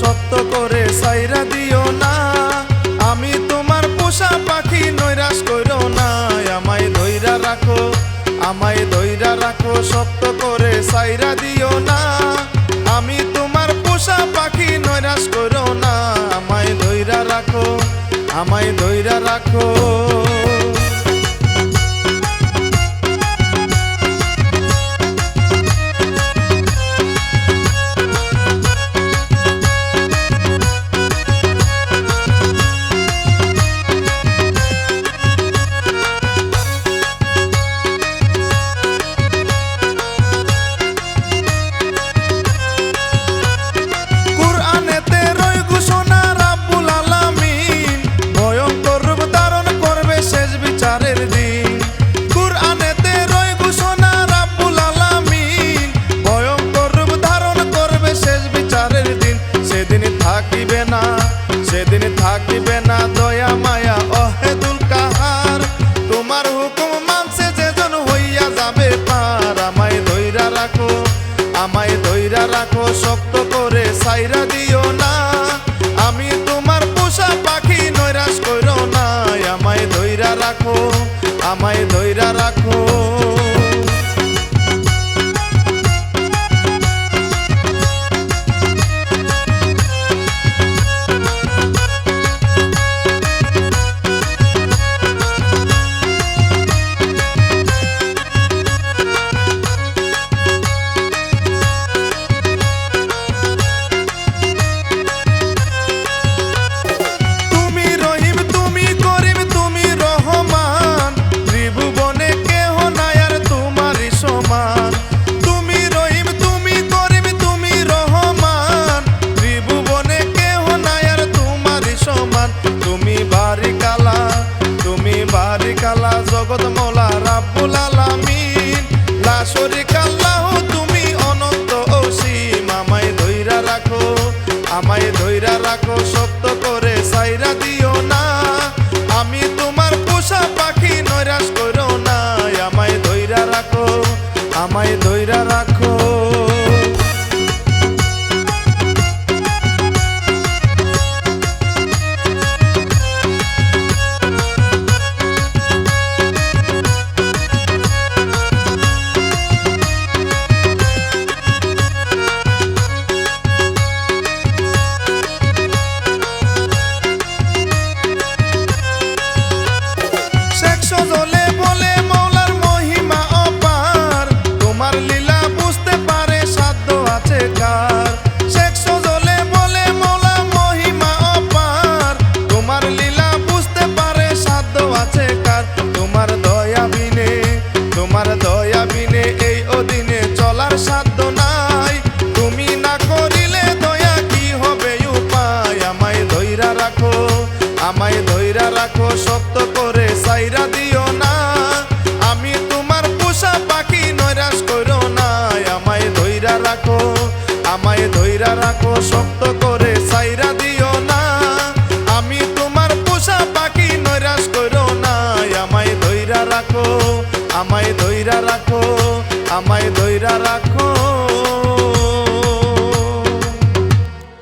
সত্য করে সাইরা দিও না। আমি তোমার পোষা পাখি, নৈরাশ করো না। আমায় ধৈরা রাখো, আমায় ধৈরা রাখো, সত্য করে সাইরা দিও না। আমি তোমার পোষা পাখি, নৈরাশ করো না। আমায় ধৈরা রাখো, আমায় ধৈরা রাখো। আমায় দৈরা রাখো, শক্ত করে সাইরা দিও না। আমি তোমার পোষা পাখি নৈরাশ করো না আমায় দৈরা রাখো, আমায় পাখি নৈরাশ করো না আমায় দৈরা রাখো আমায় ধৈরা রাখো শক্ত করে সাইরা দিও না। আমি তোমার পোষা পাখি, নৈরাশ করো না। আমায় ধৈরা রাখো, আমায় ধৈরা রাখো, শক্ত করে সাইরা দিও না। আমি তোমার পোষা পাখি, নৈরাশ করো না। আমায় ধৈরা রাখো, আমায় ধৈরা রাখো, আমায় ধৈরা রাখো।